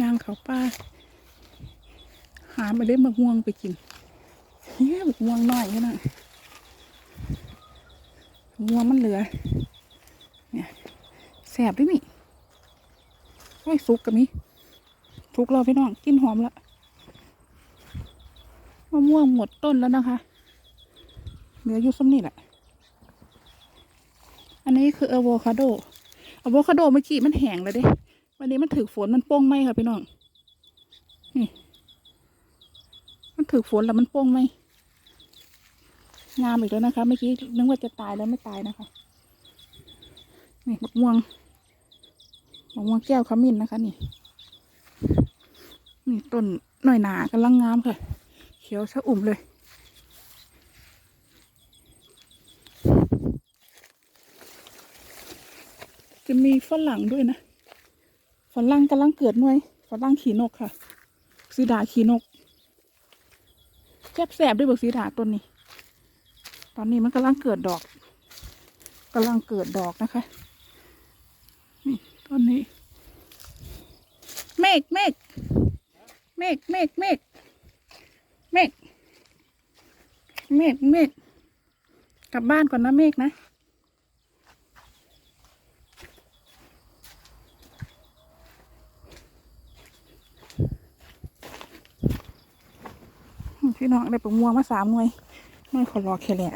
ยางเขาป้า หามาเล่มะม่วงไปกินเฮ้ยมะม่วงน้อยแค่นั้นมะม่วงมันเหลือ เนี่ยแสบด้วยนี่โอ้ยสุกกับมีทุกเราพี่น้องกินหอมละมะม่วงหมดต้นแล้วนะคะเหลืออยู่ซ้ำนี่แหละ อันนี้คืออะโวคาโดอะโวคาโดเมื่อกี้มันแห้งแล้วเด้ วันนี้มันถือฝนมันโป้งไหมค่ะพี่น้อง นี่ มันถือฝนแล้วมันโป้งไหมงามอีกแล้วนะคะ เมื่อกี้นึกว่าจะตายแล้วไม่ตายนะคะ นี่มะม่วงมะม่วงแก้วขมิ้นนะคะ นี่ นี่ต้นหน่อยหนากำลังงามค่ะ เขียวชะอุ่มเลยจะมีฝรั่งด้วยนะ ฝรั่งกำลังเกิดหน่วยฝรั่งขี่นกค่ะสีดาขี่นกแซบแสบด้วยบิกสีดาต้นนี้ ตอนนี้มันกำลังเกิดดอกกำลังเกิดดอกนะคะ นี่ต้นนี้ เมฆเมฆเมฆเมฆเมฆเมฆเมฆเมฆกลับบ้านก่อนนะเมฆนะ พี่น้องได้ปลาม่วงมาสามหน่วยหน่วยขอรอแค่แหละ